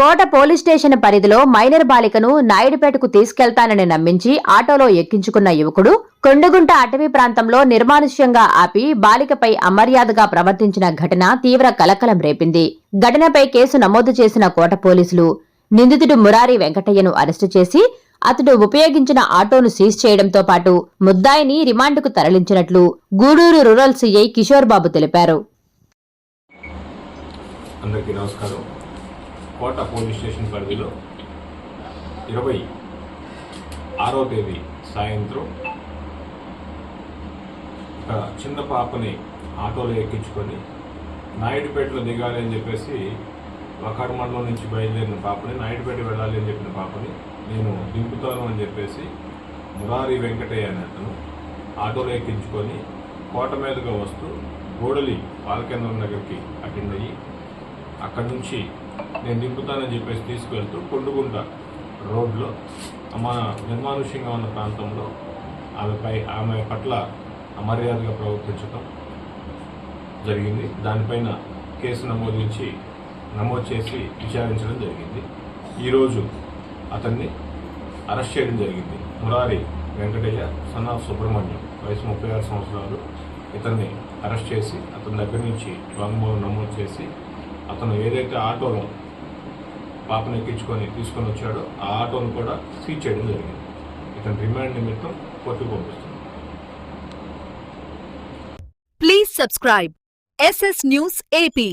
కోట police station పరిధిలో minor బాలికను నాయుడుపేటకు తీసుకెళ్తానని నమ్మించి ఆటోలో ఎక్కించుకున్న యువకుడు కొండగుంట అటవీ ప్రాంతంలో నిర్మానుష్యంగా ఆపి బాలికపై అమర్యాదగా ప్రవర్తించిన ఘటన తీవ్ర కలకలం రేపింది. ఘటనపై కేసు నమోదు చేసిన కోట పోలీసులు నిందితుడు మురారి వెంకటయ్యను అరెస్టు చేసి అతడు ఉపయోగించిన ఆటోను సీజ్ చేయడంతో పాటు ముద్దాయిని రిమాండ్కు తరలించినట్లు గూడూరు రూరల్ సీఐ కిషోర్ బాబు తెలిపారు. అందరికీ నమస్కారం. కోట పోలీస్ స్టేషన్ పరిధిలో ఇరవై ఆరో తేదీ సాయంత్రం ఒక చిన్న పాపని ఆటోలో ఎక్కించుకొని నాయుడుపేటలో దిగాలి అని చెప్పేసి వకాడు మండలం నుంచి బయలుదేరిన పాపని నాయుడుపేట వెళ్ళాలి అని చెప్పిన పాపని నేను దింపుతాను అని చెప్పేసి మురారి వెంకటయ్య అనే అతను ఆటోలో ఎక్కించుకొని కోట మీదుగా వస్తూ గోడలి పాలకేంద్రం దగ్గరికి అటెండ్ అయ్యి అక్కడి నుంచి నేను దింపుతానని చెప్పేసి తీసుకువెళ్తూ కొండుగుంట రోడ్లో మన నిర్మానుష్యంగా ఉన్న ప్రాంతంలో ఆమెపై ఆమె పట్ల అమర్యాదగా ప్రవర్తించడం జరిగింది. దానిపైన కేసు నమోదించి నమోదు చేసి విచారించడం జరిగింది. ఈరోజు అతన్ని అరెస్ట్ చేయడం జరిగింది. మురారి వెంకటయ్య సన్ ఆఫ్ సుబ్రహ్మణ్యం వయసు ముప్పై ఆరు సంవత్సరాలు. ఇతన్ని అరెస్ట్ చేసి అతని దగ్గర నుంచి వాంగ్మూలం నమోదు చేసి అతను ఏదైతే ఆటోలో పాపను ఎక్కించుకొని తీసుకొని వచ్చాడో ఆ ఆటోను కూడా సీజ్ చేయడం జరిగింది. ఇతను రిమాండ్ నిమిత్తం కోర్టుకు పంపిస్తుంది. Please subscribe SS news AP